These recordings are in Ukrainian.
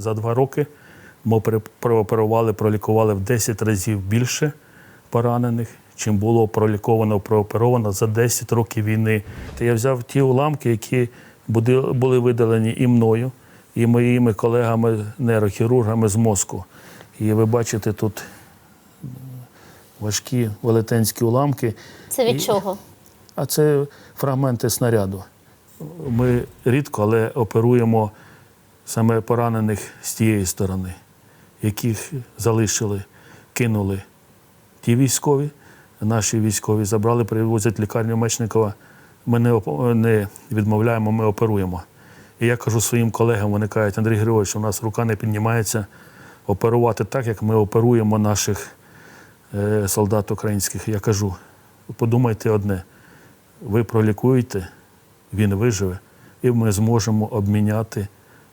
За два роки ми прооперували, пролікували в 10 разів більше поранених, чим було проліковано, прооперовано за 10 років війни. Та я взяв ті уламки, які були видалені і мною, і моїми колегами-нейрохірургами з мозку. І ви бачите тут важкі велетенські уламки. Це від І- чого? А це фрагменти снаряду. Ми рідко, але оперуємо саме поранених з тієї сторони, яких залишили, кинули ті військові, наші військові забрали, привозять лікарню Мечникова. Ми не, не відмовляємо, ми оперуємо. І я кажу своїм колегам, вони кажуть, Андрій Григорович, у нас рука не піднімається оперувати так, як ми оперуємо наших е, солдат українських. Я кажу, подумайте одне, ви пролікуєте, він виживе, і ми зможемо обміняти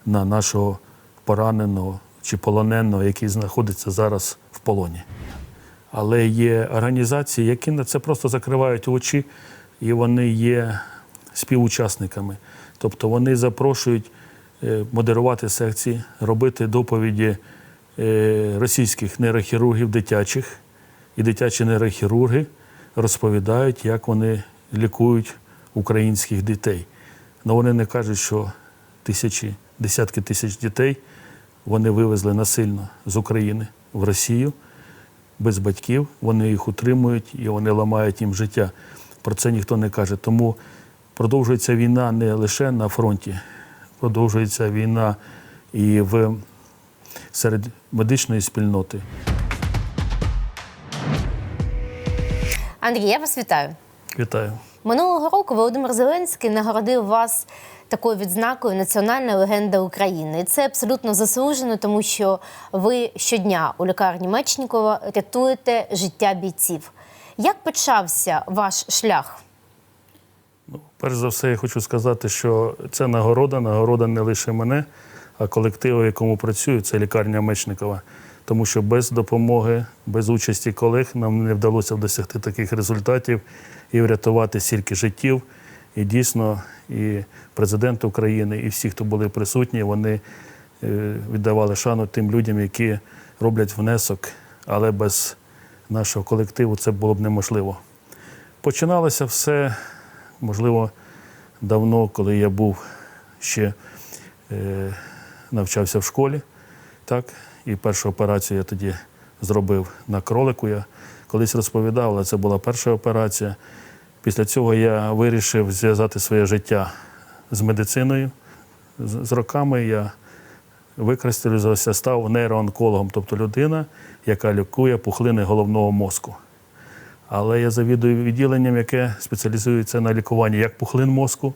на нашого пораненого чи полоненого, який знаходиться зараз в полоні. Але є організації, які на це просто закривають очі, і вони є співучасниками. Тобто вони запрошують е, модерувати секції, робити доповіді е, російських нейрохірургів дитячих, і дитячі нейрохірурги розповідають, як вони лікують українських дітей. Але вони не кажуть, що тисячі, десятки тисяч дітей вони вивезли насильно з України в Росію без батьків, вони їх утримують і вони ламають їм життя. Про це ніхто не каже. Тому продовжується війна не лише на фронті, продовжується війна і в серед медичної спільноти. Андрій, я вас вітаю. Вітаю. Минулого року Володимир Зеленський нагородив вас такою відзнакою Національна легенда України. І це абсолютно заслужено, тому що ви щодня у лікарні Мечнікова рятуєте життя бійців. Як почався ваш шлях? Ну, перш за все, я хочу сказати, що це нагорода, нагорода не лише мене, а колективу, в якому працюю, це лікарня Мечникова. Тому що без допомоги, без участі колег нам не вдалося досягти таких результатів і врятувати стільки життів. І дійсно, і президент України, і всі, хто були присутні, вони е, віддавали шану тим людям, які роблять внесок, але без нашого колективу це було б неможливо. Починалося все, можливо, давно, коли я був ще е, навчався в школі. Так? І першу операцію я тоді зробив на кролику. Я колись розповідав, але це була перша операція. Після цього я вирішив зв'язати своє життя з медициною. З, роками я викристалізувався, став нейроонкологом, тобто людина, яка лікує пухлини головного мозку. Але я завідую відділенням, яке спеціалізується на лікуванні як пухлин мозку,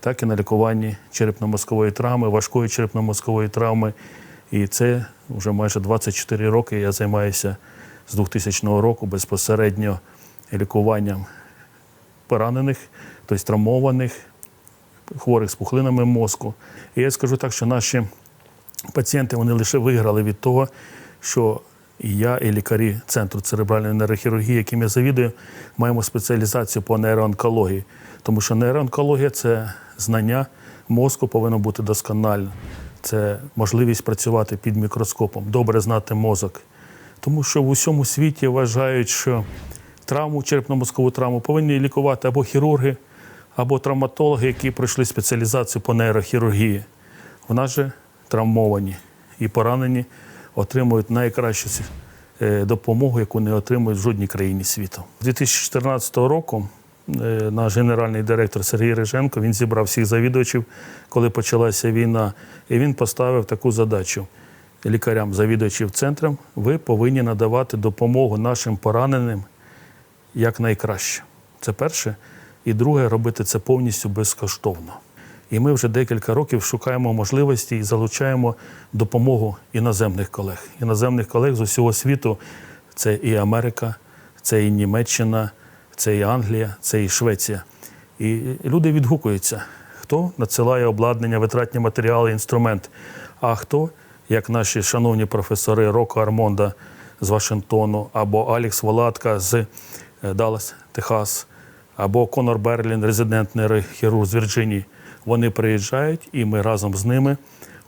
так і на лікуванні черепно-мозкової травми, важкої черепно-мозкової травми. І це вже майже 24 роки я займаюся з 2000 року безпосередньо лікуванням поранених, тобто травмованих, хворих з пухлинами мозку. І я скажу так, що наші пацієнти вони лише виграли від того, що і я, і лікарі Центру церебральної нейрохірургії, яким я завідую, маємо спеціалізацію по нейроонкології. Тому що нейроонкологія це знання мозку повинно бути досконально. Це можливість працювати під мікроскопом, добре знати мозок. Тому що в усьому світі вважають, що травму, черепно-мозкову травму повинні лікувати або хірурги, або травматологи, які пройшли спеціалізацію по нейрохірургії. В нас же травмовані і поранені отримують найкращу е, допомогу, яку не отримують в жодній країні світу. З 2014 року е, наш генеральний директор Сергій Риженко він зібрав всіх завідувачів, коли почалася війна, і він поставив таку задачу лікарям, завідувачів центром. Ви повинні надавати допомогу нашим пораненим якнайкраще. Це перше. І друге, робити це повністю безкоштовно. І ми вже декілька років шукаємо можливості і залучаємо допомогу іноземних колег. Іноземних колег з усього світу це і Америка, це і Німеччина, це і Англія, це і Швеція. І люди відгукуються, хто надсилає обладнання, витратні матеріали, інструмент, а хто, як наші шановні професори Роко Армонда з Вашингтону, або Алікс Волатка з Даллас, Техас, або Конор Берлін, резидент нейрохірург з Вірджинії. Вони приїжджають, і ми разом з ними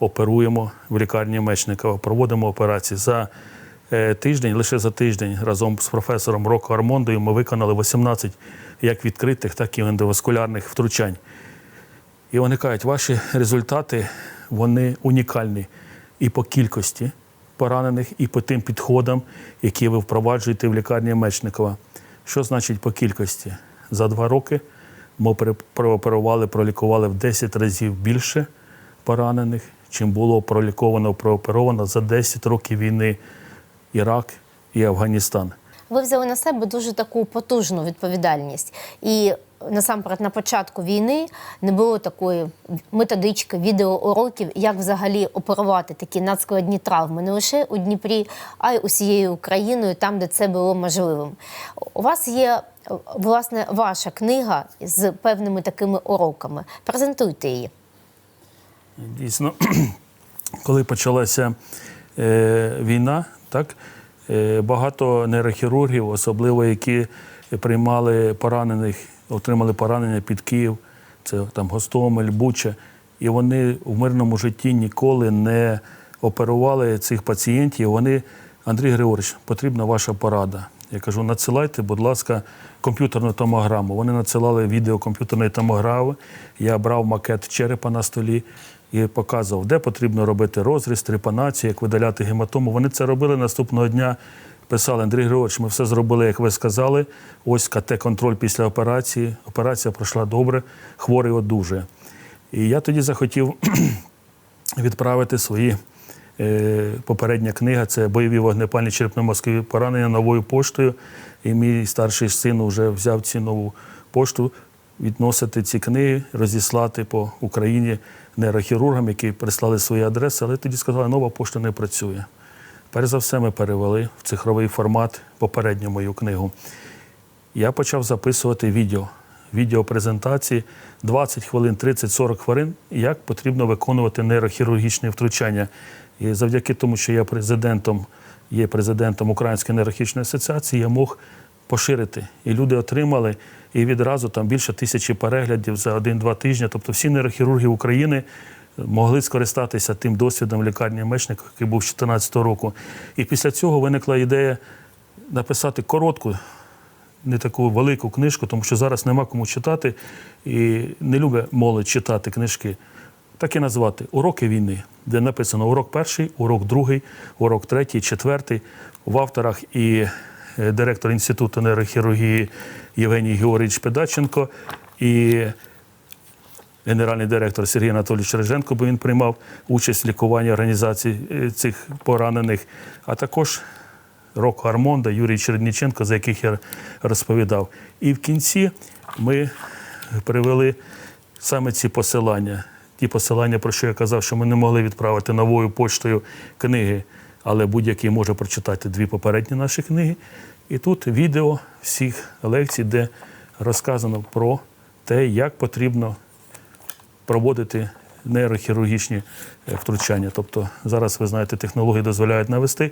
оперуємо в лікарні Мечникова, проводимо операції. За е, тиждень, лише за тиждень, разом з професором Роко Армондою ми виконали 18 як відкритих, так і ендоваскулярних втручань. І вони кажуть, ваші результати вони унікальні і по кількості поранених, і по тим підходам, які ви впроваджуєте в лікарні Мечникова. Що значить по кількості? За два роки ми прооперували, пролікували в 10 разів більше поранених, чим було проліковано, прооперовано за 10 років війни Ірак і Афганістан. Ви взяли на себе дуже таку потужну відповідальність. І насамперед на початку війни не було такої методички, відеоуроків, як взагалі оперувати такі надскладні травми не лише у Дніпрі, а й усією Україною, там, де це було можливим. У вас є власне ваша книга з певними такими уроками. Презентуйте її. Дійсно, коли почалася е, війна, так, е, багато нейрохірургів, особливо які приймали поранених, отримали поранення під Київ, це там Гостомель, Буча, і вони в мирному житті ніколи не оперували цих пацієнтів. Вони, Андрій Григорович, потрібна ваша порада. Я кажу, надсилайте, будь ласка, комп'ютерну томограму. Вони надсилали відео комп'ютерної томограми. Я брав макет черепа на столі і показував, де потрібно робити розріз, трепанацію, як видаляти гематому. Вони це робили наступного дня. Писали Андрій Григорович, ми все зробили, як ви сказали. Ось КТ-контроль після операції. Операція пройшла добре, хворий одужує. І я тоді захотів відправити свої е, попередня книга це бойові вогнепальні черепно-мозкові поранення новою поштою. І мій старший син вже взяв цю нову пошту, відносити ці книги, розіслати по Україні нейрохірургам, які прислали свої адреси, але тоді сказали, нова пошта не працює. Перш за все, ми перевели в цифровий формат попередню мою книгу. Я почав записувати відео. Відеопрезентації 20 хвилин, 30-40 хвилин, як потрібно виконувати нейрохірургічне втручання. І завдяки тому, що я президентом, є президентом Української нейрохірургічної асоціації, я мог поширити. І люди отримали і відразу там більше тисячі переглядів за один-два тижні. Тобто всі нейрохірурги України могли скористатися тим досвідом лікарні Мечника, який був з 2014 року. І після цього виникла ідея написати коротку не таку велику книжку, тому що зараз нема кому читати і не любить молодь читати книжки. Так і назвати Уроки війни, де написано урок перший, урок другий, урок третій, четвертий. В авторах і е, директор Інституту нейрохірургії Євгеній Георгійович Педаченко, і генеральний директор Сергій Анатолійович Реженко, бо він приймав участь в лікуванні організації е, цих поранених, а також Роко Армонда, Юрій Черніченко, за яких я розповідав. І в кінці ми привели саме ці посилання. Ті посилання, про що я казав, що ми не могли відправити новою поштою книги, але будь-який може прочитати дві попередні наші книги. І тут відео всіх лекцій, де розказано про те, як потрібно проводити нейрохірургічні е, втручання. Тобто зараз ви знаєте, технології дозволяють навести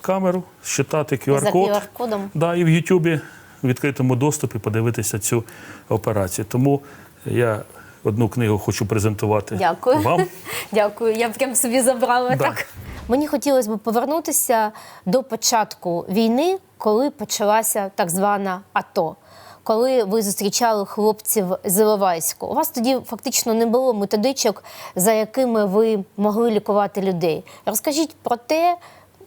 камеру, считати За QR-код. QR-кодом. Да, і в Ютубі в відкритому доступі подивитися цю операцію. Тому я одну книгу хочу презентувати Дякую. вам. Дякую, я прям собі забрала Да. так. Мені хотілося б повернутися до початку війни, коли почалася так звана АТО. Коли ви зустрічали хлопців з Іловайську, у вас тоді фактично не було методичок, за якими ви могли лікувати людей. Розкажіть про те,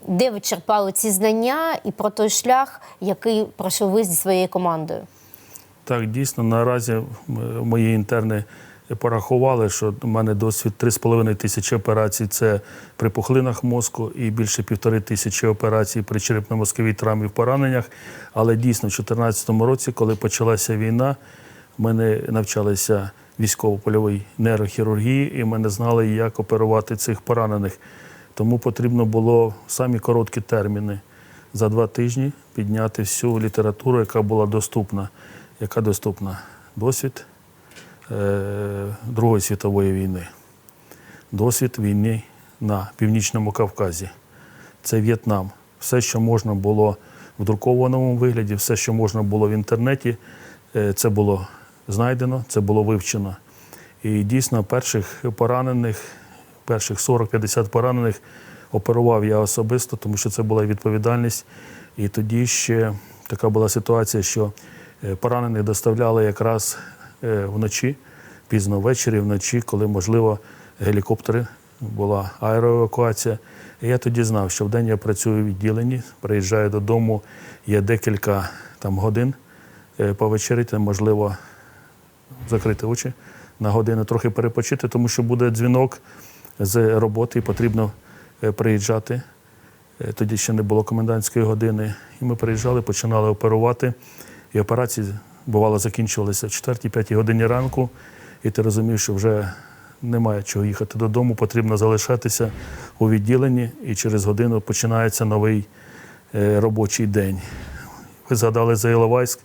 де ви черпали ці знання, і про той шлях, який пройшов ви зі своєю командою. Так, дійсно, наразі м, мої інтерни порахували, що в мене досвід 3,5 тисячі операцій це при пухлинах мозку і більше півтори тисячі операцій при черепно-мозковій травмі в пораненнях. Але дійсно, в 2014 році, коли почалася війна, ми не навчалися військово-польовій нейрохірургії, і ми не знали, як оперувати цих поранених. Тому потрібно було самі короткі терміни за два тижні підняти всю літературу, яка була доступна. Яка доступна? Досвід Другої світової війни, досвід війни на Північному Кавказі. Це В'єтнам. Все, що можна було в друкованому вигляді, все, що можна було в інтернеті, е, це було знайдено, це було вивчено. І дійсно перших поранених перших 40-50 поранених оперував я особисто, тому що це була відповідальність. І тоді ще така була ситуація, що е, поранених доставляли якраз е, вночі, пізно ввечері, вночі, коли, можливо, гелікоптери, була аероевакуація. І я тоді знав, що вдень я працюю в відділенні, приїжджаю додому, є декілька там, годин е, повечеряти, можливо, закрити очі на годину, трохи перепочити, тому що буде дзвінок з роботи і потрібно е, приїжджати. Е, Тоді ще не було комендантської години. І ми приїжджали, починали оперувати. І операції бувало закінчувалися в 4-5 годині ранку. І ти розумів, що вже немає чого їхати додому, потрібно залишатися у відділенні, і через годину починається новий е, робочий день. Ви згадали за Іловайськ.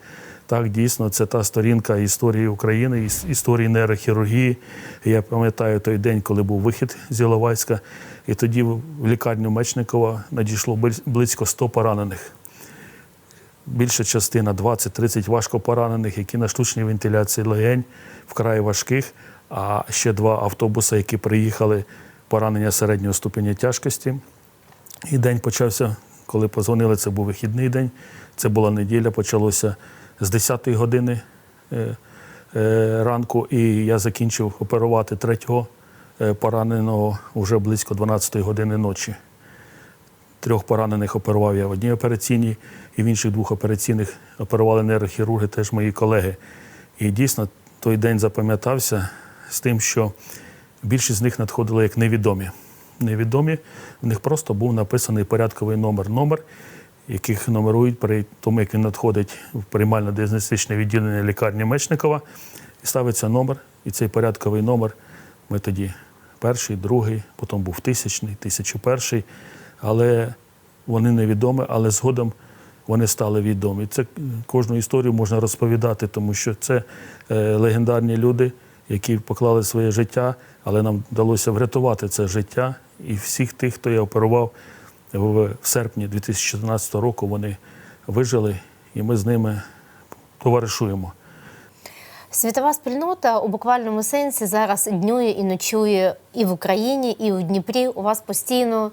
Так, дійсно, це та сторінка історії України, історії нейрохірургії. Я пам'ятаю той день, коли був вихід з Іловайська, і тоді в лікарню Мечникова надійшло близько 100 поранених. Більша частина 20-30 важко поранених, які на штучній вентиляції легень, вкрай важких, а ще два автобуси, які приїхали, поранення середнього ступеня тяжкості. І день почався, коли позвонили, це був вихідний день. Це була неділя, почалося з 10-ї години е, е, ранку, і я закінчив оперувати третього е, пораненого вже близько 12-ї години ночі. Трьох поранених оперував я в одній операційній, і в інших двох операційних оперували нейрохірурги, теж мої колеги. І дійсно той день запам'ятався з тим, що більшість з них надходили як невідомі. Невідомі, в них просто був написаний порядковий номер. Номер, яких номерують при тому, як він надходить в приймально-діагностичне відділення лікарні Мечникова, і ставиться номер, і цей порядковий номер ми тоді перший, другий, потім був тисячний, тисячу перший, але вони невідомі, але згодом вони стали відомі. Це кожну історію можна розповідати, тому що це е, легендарні люди, які поклали своє життя, але нам вдалося врятувати це життя. І всіх тих, хто я оперував в, серпні 2014 року, вони вижили, і ми з ними товаришуємо. Світова спільнота у буквальному сенсі зараз днює і ночує і в Україні, і у Дніпрі. У вас постійно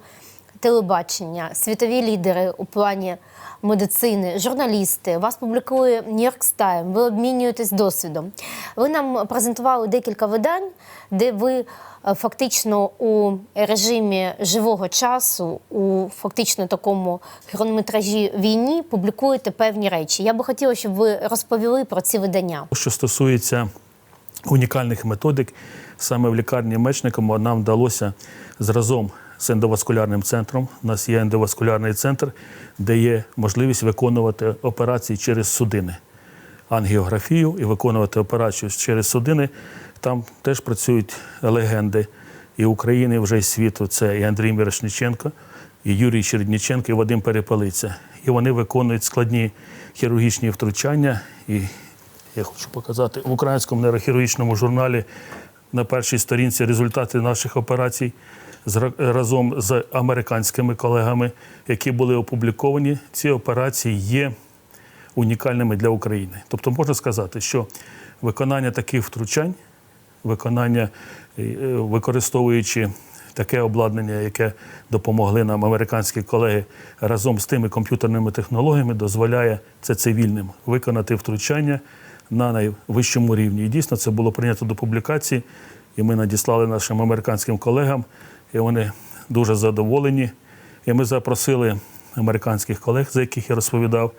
телебачення, світові лідери у плані медицини, журналісти. Вас публікує York Times, ви обмінюєтесь досвідом. Ви нам презентували декілька видань, де ви е, фактично у режимі живого часу, у фактично такому хронометражі війні публікуєте певні речі. Я би хотіла, щоб ви розповіли про ці видання. Що стосується унікальних методик, саме в лікарні Мечникова нам вдалося зразом з ендоваскулярним центром. У нас є ендоваскулярний центр, де є можливість виконувати операції через судини, ангіографію і виконувати операцію через судини. Там теж працюють легенди і України, і вже й світу. Це і Андрій Мірошниченко, і Юрій Чередніченко, і Вадим Перепелиця. І вони виконують складні хірургічні втручання. І я хочу показати в українському нейрохірургічному журналі на першій сторінці результати наших операцій разом з американськими колегами, які були опубліковані. Ці операції є унікальними для України. Тобто можна сказати, що виконання таких втручань, виконання, е, використовуючи таке обладнання, яке допомогли нам американські колеги разом з тими комп'ютерними технологіями, дозволяє це цивільним виконати втручання на найвищому рівні. І дійсно це було прийнято до публікації, і ми надіслали нашим американським колегам, і вони дуже задоволені. І ми запросили американських колег, за яких я розповідав,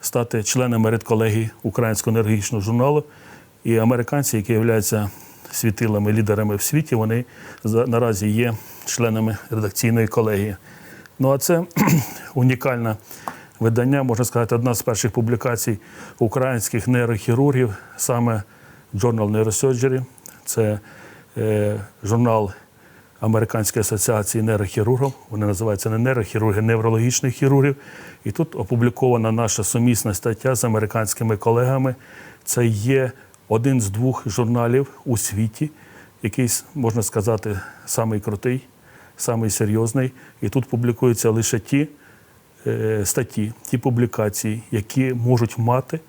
стати членами редколегії Українського енергетичного журналу. І американці, які являються світилами, лідерами в світі, вони наразі є членами редакційної колегії. Ну а це унікальне видання, можна сказати, одна з перших публікацій українських нейрохірургів, саме Journal Neurosurgery. Це е, журнал Американської асоціації нейрохірургів. Вони називаються не нейрохірурги, неврологічних хірургів. І тут опублікована наша сумісна стаття з американськими колегами. Це є один з двох журналів у світі, який, можна сказати, самий крутий, самий серйозний. І тут публікуються лише ті е, статті, ті публікації, які можуть мати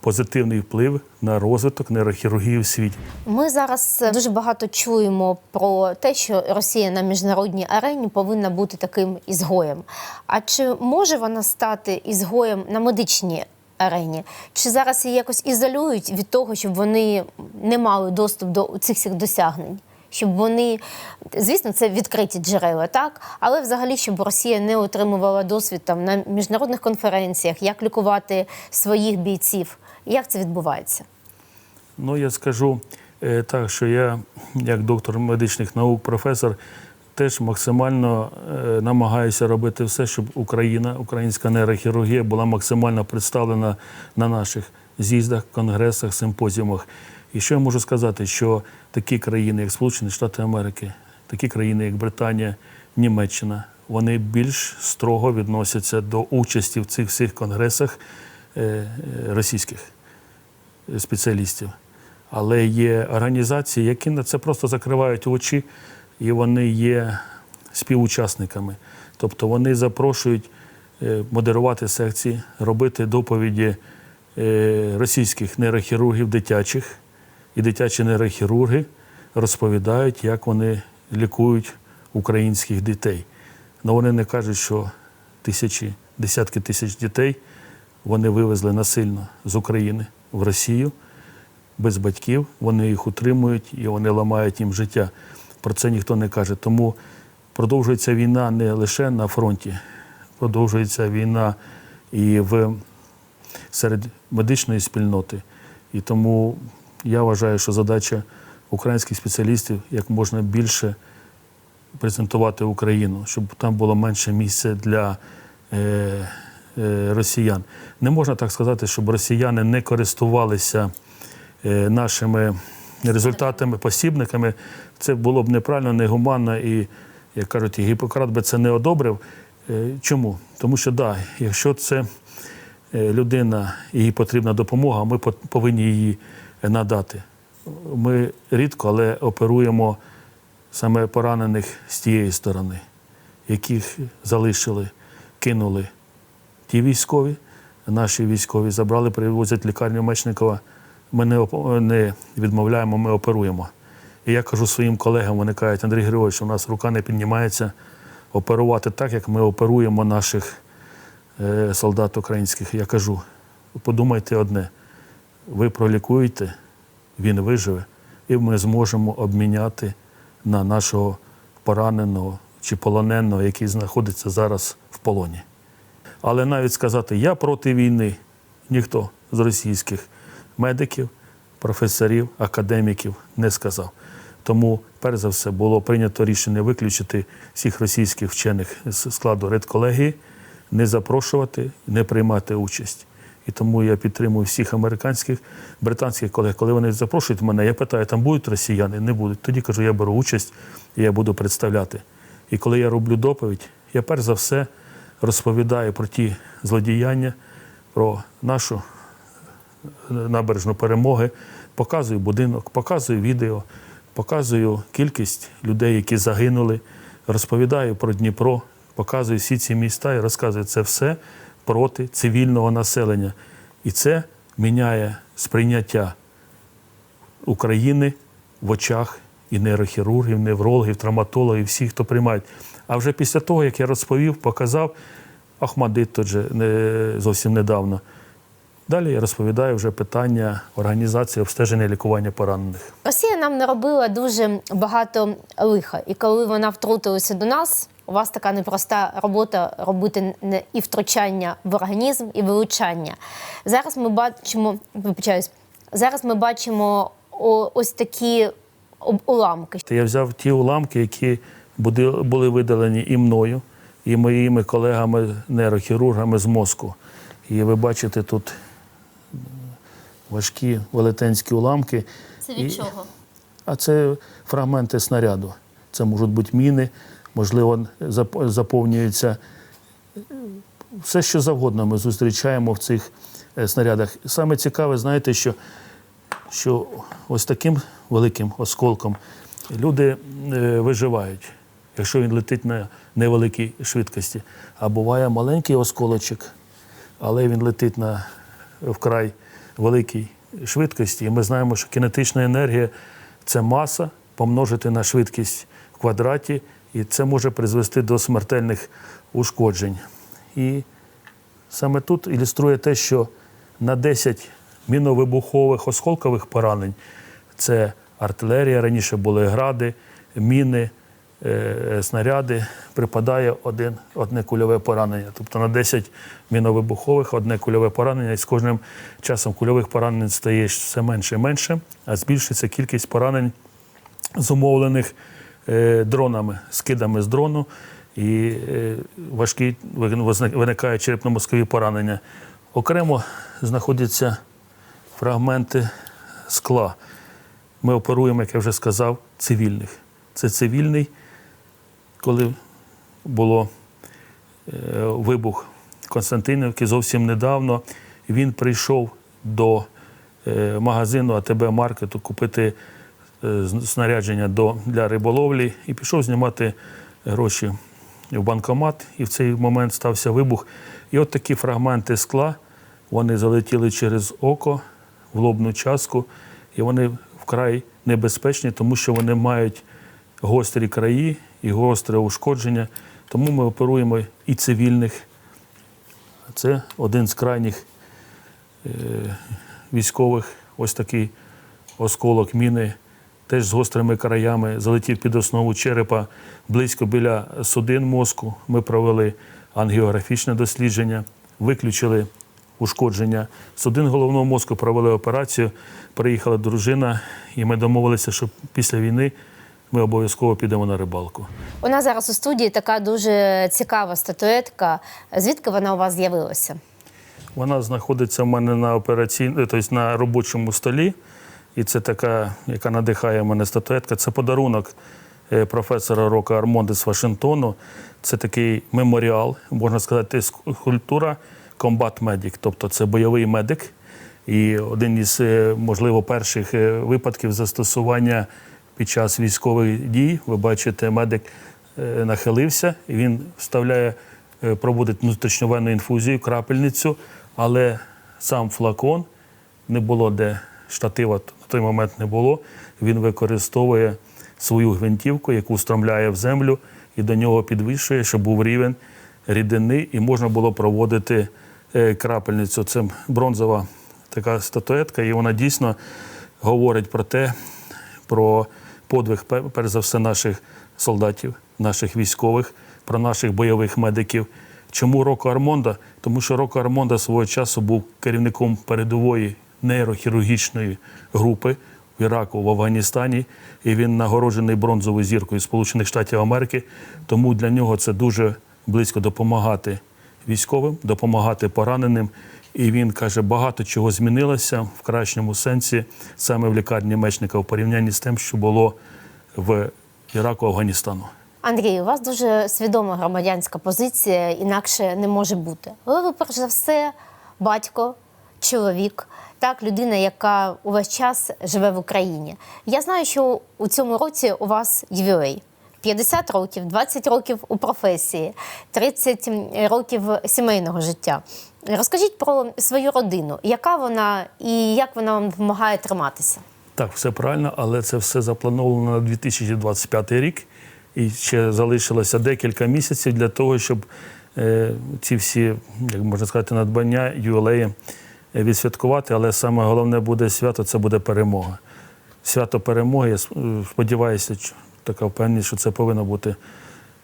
позитивний вплив на розвиток нейрохірургії в світі. Ми зараз е, дуже багато чуємо про те, що Росія на міжнародній арені повинна бути таким ізгоєм. А чи може вона стати ізгоєм на медичній арені? Чи зараз її якось ізолюють від того, щоб вони не мали доступ до цих всіх досягнень? Щоб вони, звісно, це відкриті джерела, так, але взагалі, щоб Росія не отримувала досвід там на міжнародних конференціях, як лікувати своїх бійців, як це відбувається? Ну, я скажу е, так, що я, як доктор медичних наук, професор, теж максимально е, намагаюся робити все, щоб Україна, українська нейрохірургія була максимально представлена на наших з'їздах, конгресах, симпозіумах. І що я можу сказати, що такі країни, як Сполучені Штати Америки, такі країни, як Британія, Німеччина, вони більш строго відносяться до участі в цих всіх конгресах е, е, російських спеціалістів. Але є організації, які на це просто закривають очі, і вони є співучасниками. Тобто вони запрошують е, модерувати секції, робити доповіді російських нейрохірургів дитячих, і дитячі нейрохірурги розповідають, як вони лікують українських дітей. Але вони не кажуть, що тисячі, десятки тисяч дітей вони вивезли насильно з України в Росію без батьків. Вони їх утримують і вони ламають їм життя. Про це ніхто не каже. Тому продовжується війна не лише на фронті, продовжується війна і в серед медичної спільноти. І тому я вважаю, що задача українських спеціалістів як можна більше презентувати Україну, щоб там було менше місця для е, е, росіян. Не можна так сказати, щоб росіяни не користувалися е, нашими результатами, посібниками. Це було б неправильно, негуманно і, як кажуть, і Гіппократ би це не одобрив. Е, Чому? Тому що да, якщо це е, людина їй потрібна допомога, ми по- повинні її надати. Ми рідко, але оперуємо саме поранених з тієї сторони, яких залишили, кинули ті військові, наші військові забрали, привозять лікарню Мечникова. Ми не, не відмовляємо, ми оперуємо. І я кажу своїм колегам, вони кажуть, Андрій Григорович, у нас рука не піднімається оперувати так, як ми оперуємо наших е, солдат українських. Я кажу, подумайте одне, ви пролікуєте, він виживе, і ми зможемо обміняти на нашого пораненого чи полоненого, який знаходиться зараз в полоні. Але навіть сказати, я проти війни, ніхто з російських медиків, професорів, академіків не сказав. Тому, перш за все, було прийнято рішення виключити всіх російських вчених з складу редколегії, не запрошувати, не приймати участь. І тому я підтримую всіх американських, британських колег. Коли вони запрошують мене, я питаю, там будуть росіяни? Не будуть. Тоді кажу, я беру участь і я буду представляти. І коли я роблю доповідь, я перш за все розповідаю про ті злодіяння, про нашу набережну перемоги, показую будинок, показую відео, показую кількість людей, які загинули, розповідаю про Дніпро, показую всі ці міста і розказую це все проти цивільного населення. І це міняє сприйняття України в очах і нейрохірургів, неврологів, травматологів, всіх, хто приймають. А вже після того, як я розповів, показав Ахмадит тот же не, зовсім недавно. Далі я розповідаю вже питання організації обстеження і лікування поранених. Росія нам наробила дуже багато лиха, і коли вона втрутилася до нас, у вас така непроста робота робити не- і втручання в організм, і вилучання. Зараз ми бачимо, вибачаюсь, зараз ми бачимо о- ось такі уламки. Я взяв ті уламки, які були видалені і мною, і моїми колегами-нейрохірургами з мозку. І ви бачите тут важкі велетенські уламки. Це від чого? А це фрагменти снаряду. Це можуть бути міни, можливо, заповнюється все, що завгодно ми зустрічаємо в цих е, снарядах. Саме цікаве, знаєте, що, що ось таким великим осколком люди е, виживають, якщо він летить на невеликій швидкості. А буває маленький осколочок, але він летить на вкрай великій швидкості. І ми знаємо, що кінетична енергія це маса помножити на швидкість в квадраті, і це може призвести до смертельних ушкоджень. І саме тут ілюструє те, що на 10 міновибухових осколкових поранень це артилерія, раніше були гради, міни, е, снаряди, припадає один, одне кульове поранення. Тобто на 10 міновибухових одне кульове поранення, і з кожним часом кульових поранень стає все менше і менше, а збільшується кількість поранень, зумовлених е, дронами, скидами з дрону. І е, важкі виник- виникають черепно-мозкові поранення. Окремо знаходяться фрагменти скла. Ми оперуємо, як я вже сказав, цивільних. Це цивільний, коли було е, вибух Константинівки зовсім недавно, він прийшов до е, магазину АТБ маркету купити е, снарядження до, для риболовлі і пішов знімати гроші в банкомат. І в цей момент стався вибух. І от такі фрагменти скла вони залетіли через око в лобну частку, і вони вкрай небезпечні, тому що вони мають гострі краї і гостре ушкодження. Тому ми оперуємо і цивільних. Це один з крайніх е, військових, ось такий осколок міни, теж з гострими краями, залетів під основу черепа близько біля судин мозку. Ми провели ангіографічне дослідження, виключили ушкодження судин головного мозку, провели операцію. Приїхала дружина, і ми домовилися, що після війни ми обов'язково підемо на рибалку. У нас зараз у студії така дуже цікава статуетка. Звідки вона у вас з'явилася? Вона знаходиться в мене на операційному, тобто на робочому столі. І це така, яка надихає мене статуетка. Це подарунок е, професора Рока Армонди з Вашингтону. Це такий меморіал, можна сказати, скульптура Medic, тобто це бойовий медик. І один із, е, можливо, перших е, випадків застосування під час військових дій. Ви бачите, медик нахилився і він вставляє, проводить внутрішньовенну інфузію, крапельницю, але сам флакон не було де штатива той момент не було. Він використовує свою гвинтівку, яку встромляє в землю, і до нього підвищує, щоб був рівень рідини, і можна було проводити е, крапельницю. Це бронзова така статуетка, і вона дійсно говорить про те, про подвиг, перш за все, наших солдатів, наших військових, про наших бойових медиків. Чому Роко Армонда? Тому що Роко Армонда свого часу був керівником передової нейрохірургічної групи в Іраку, в Афганістані, і він нагороджений бронзовою зіркою Сполучених Штатів Америки. Тому для нього це дуже близько допомагати військовим, допомагати пораненим. І він каже, багато чого змінилося в кращому сенсі саме в лікарні мечника в порівнянні з тим, що було в Іраку, Афганістану. Андрій, у вас дуже свідома громадянська позиція, інакше не може бути. Але ви, перш за все, батько, чоловік, так, людина, яка увесь час живе в Україні. Я знаю, що у цьому році у вас ювілей. 50 років, 20 років у професії, 30 років сімейного життя. Розкажіть про свою родину, яка вона і як вона вам допомагає триматися? Так, все правильно, але це все заплановано на 2025 рік. І ще залишилося декілька місяців для того, щоб е, ці всі, як можна сказати, надбання, ювілеї відсвяткувати. Але саме головне буде свято це буде перемога. Свято перемоги. Я сподіваюся, така впевненість, що це повинно бути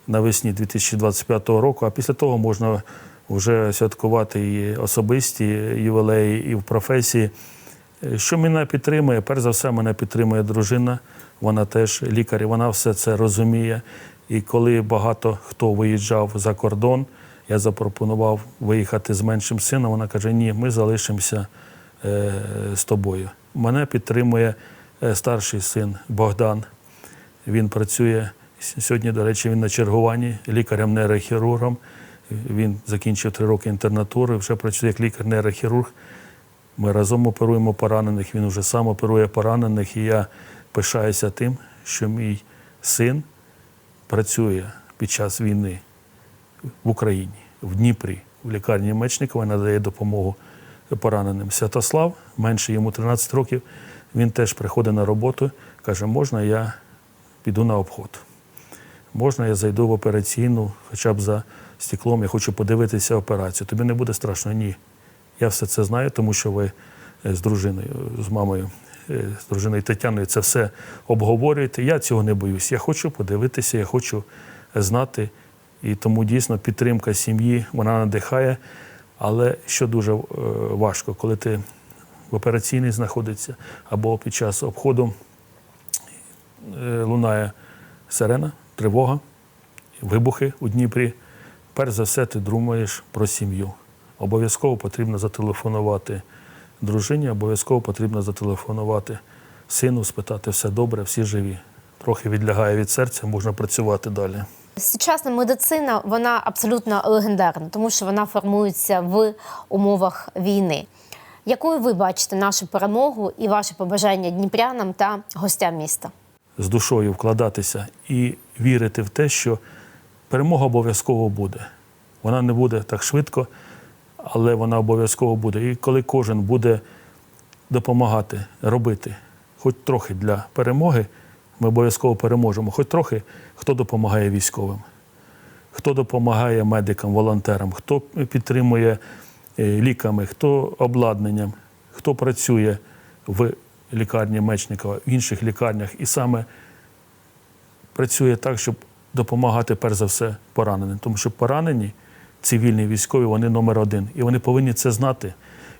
навесні 2025 року. А після того можна вже святкувати і особисті ювілеї, і в професії. Е, Що мене підтримує? Перш за все, мене підтримує дружина. Вона теж лікар, і вона все це розуміє. І коли багато хто виїжджав за кордон, я запропонував виїхати з меншим сином. Вона каже: Ні, ми залишимося е, з тобою. Мене підтримує е, старший син Богдан. Він працює сьогодні, до речі, він на чергуванні лікарем-нейрохірургом. Він закінчив три роки інтернатури, вже працює як лікар-нейрохірург. Ми разом оперуємо поранених, він вже сам оперує поранених, і я пишаюся тим, що мій син працює під час війни в Україні, в Дніпрі, в лікарні Мечникова, надає допомогу пораненим. Святослав, менше йому 13 років, він теж приходить на роботу, каже, можна я піду на обход. Можна я зайду в операційну, хоча б за стеклом, я хочу подивитися операцію. Тобі не буде страшно? Ні. Я все це знаю, тому що ви е, з дружиною, з мамою, е, з дружиною Тетяною це все обговорюєте. Я цього не боюсь. Я хочу подивитися, я хочу знати. І тому дійсно підтримка сім'ї вона надихає. Але що дуже е, важко, коли ти в операційній знаходиться або під час обходу е, лунає сирена, тривога, вибухи у Дніпрі. Перш за все, ти думаєш про сім'ю. Обов'язково потрібно зателефонувати дружині, обов'язково потрібно зателефонувати сину, спитати, все добре, всі живі. Трохи відлягає від серця, можна працювати далі. Сучасна медицина вона абсолютно легендарна, тому що вона формується в умовах війни. Якою ви бачите нашу перемогу і ваші побажання дніпрянам та гостям міста? з душою вкладатися і вірити в те, що перемога обов'язково буде. Вона не буде так швидко, але вона обов'язково буде. І коли кожен буде допомагати робити хоч трохи для перемоги, ми обов'язково переможемо. Хоч трохи, хто допомагає військовим, хто допомагає медикам, волонтерам, хто підтримує е, ліками, хто обладнанням, хто працює в лікарні Мечникова, в інших лікарнях, і саме працює так, щоб допомагати перш за все пораненим. Тому що поранені цивільні військові, вони номер один. І вони повинні це знати.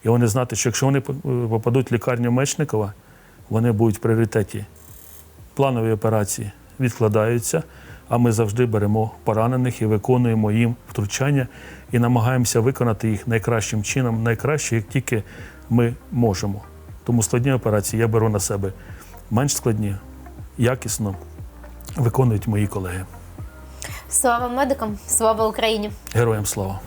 І вони знати, що якщо вони попадуть в лікарню Мечникова, вони будуть в пріоритеті. Планові операції відкладаються, а ми завжди беремо поранених і виконуємо їм втручання і намагаємося виконати їх найкращим чином, найкраще, як тільки ми можемо. Тому складні операції я беру на себе менш складні, якісно виконують мої колеги. Слава медикам, слава Україні! Героям слава!